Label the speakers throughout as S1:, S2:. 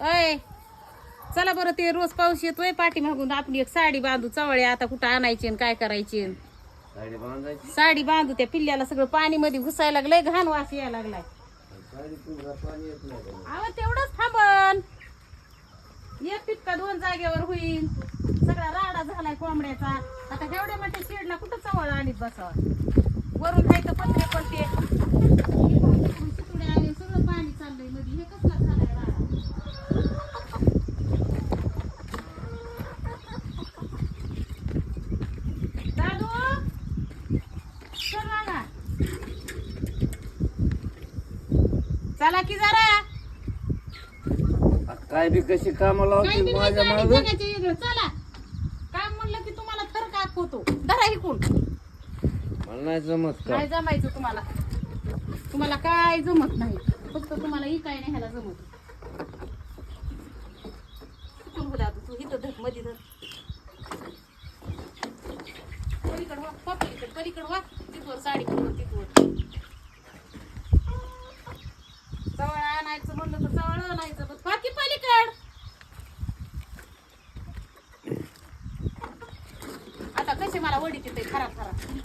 S1: अय चला बरं ते रोज पाऊस येतोय पाठी मागून आपली एक साडी बांधू चवळे आता कुठं आणायची आणि काय करायची
S2: साडी
S1: बांधू त्या पिल्ल्याला सगळं पाणी मध्ये घुसायला लागलंय घाण वास यायला लागलाय? अहो तेवढंच थांबन. एक पिटका दोन जागेवर होईल सगळा राडा झालाय कोंबड्याचा. आता एवढ्या मोठ्या शेडला कुठं चवळ आणीत बसावा? वरून खायचं पत्रे पडते. सगळं पाणी चाललंयमध्ये हे कसला झालाय राडा दादू चल ना चला की जरा.
S2: काय बी कशी कामाला
S1: काही
S2: होती
S1: बी नाही
S2: माझ्या
S1: गाडी
S2: मागं?
S1: जगायचं वेगळं. चला. काम म्हणलं की तुम्हाला थर काप होतो धरा इकून
S2: मला नाही जमत का?
S1: काय जमायचं तुम्हाला. तुम्हाला काय जमत नाही. फक्त तुम्हाला ही काय नाही ह्याला जमत. इकडून बोला तू इथं धरमध्ये धर. पलीकडे वा पलीकडे पलीकडे वा. तिथवर साडी पकडून तिथवर. जवळ आणायचं म्हणलं तर जवळ आणायचं पण बाकी पलीकड. आता कसे मला वडी तिथे खराब खराब.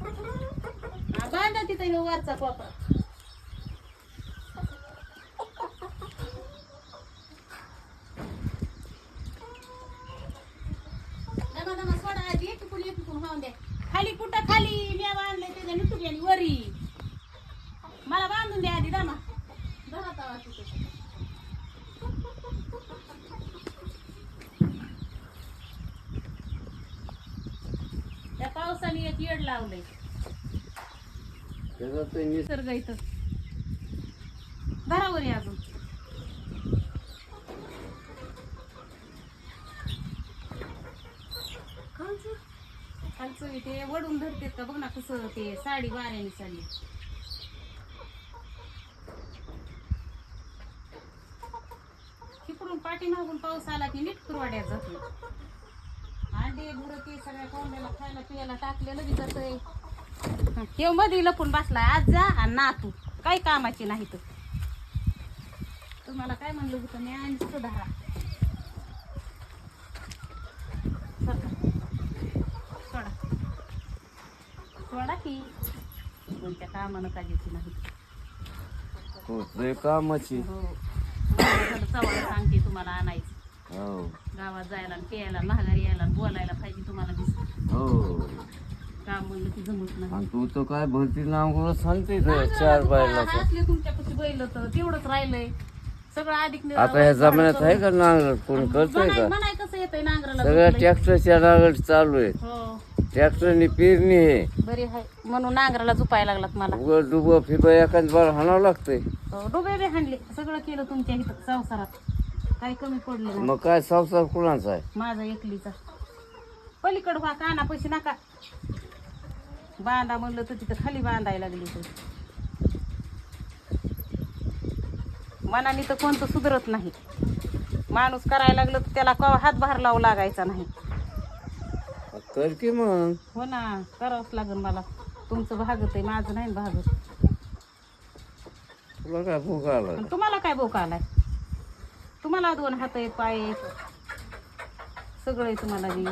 S1: हा, बांधा तिथे ह्यो वरचा कोपरा दमा दमा सोडा आधी एक इकडून एक इकडून वाहून द्या खाली कुठं खाली मी बांधलंय त्याच्या निटुक्यानी वरी मला बांधून द्या आधी दमा धरा तवा तिथे. त्या पावसाने एक येड लावलंय.
S2: त्याचा ते निस-
S1: निसर्ग इथं. घरावर आहे अजून. खालचं? खालचं इथे वडून धरतेत का? बघ ना कसं ते साडी वाऱ्याने चालली. तिकडून पाठीमागून पाऊस आला की नीट कुरवाड्यात जातो अंडे गुरं ते सगळ्या कोंबड्याला खायला पियाला टाकलेलं बी हे मध्ये लपून बसलाय. आज जा आणि नातू काही कामाची नाही तर. तुम्हाला काय म्हणलं होतं? मी आणि तिथं धरा सरका. सोडा. सोडा की. कोणत्या कामानं नाही.
S2: कामाची?
S1: हो. सांगते तुम्हाला आणायचं.
S2: हो.
S1: गावात जायला प्यायला महागारी यायला बोलायला पाहिजे तुम्हाला दिसत
S2: हो.
S1: काम म्हणलं की जमत नाही.
S2: आणि तू तर काय भरती नांगोळ सांगते चार बायला
S1: असले तुमच्यापाशी बैल तर तेवढंच राहिलंय. सगळं अधिक निराळं
S2: आता ह्या जमान्यात आहे का नांगर? कोण करतोय का?
S1: म्हणाय कसं येतंय नांगराला
S2: सगळ्या. ट्रॅक्टरच्या नांगर चालू आहे
S1: हो.
S2: ट्रॅक्टरनी पेरणी आहे.
S1: बरी आहे. म्हणून नांगराला झुपायला लागलात मला.
S2: उघड डुबं फिबं एखाद बार हाणावं लागतंय.
S1: हो, डोबे बी हाणले. सगळं केलं तुमच्या इथं संसारात. काही कमी पडले नाही
S2: मग काय संसार कुणाचा आहे?
S1: माझा एकलीचा. पलीकड व्हा काना पैसे नका. बांधा म्हणलं तर तिथं खाली बांधायला लागली तू मनाने तर कोणतं सुधरत नाही. माणूस करायला लागलं तर त्याला कवा हातभार लावू लागायचा नाही.
S2: कर की मग.
S1: हो ना करावंच लागेल मला. तुमचं भागत आहे माझं नाही भागत.
S2: तुला काय भूक आला?
S1: तुम्हाला काय बोका आलाय? तुम्हाला दोन हात आहेत पाय आहेत. सगळं आहे तुम्हाला बी.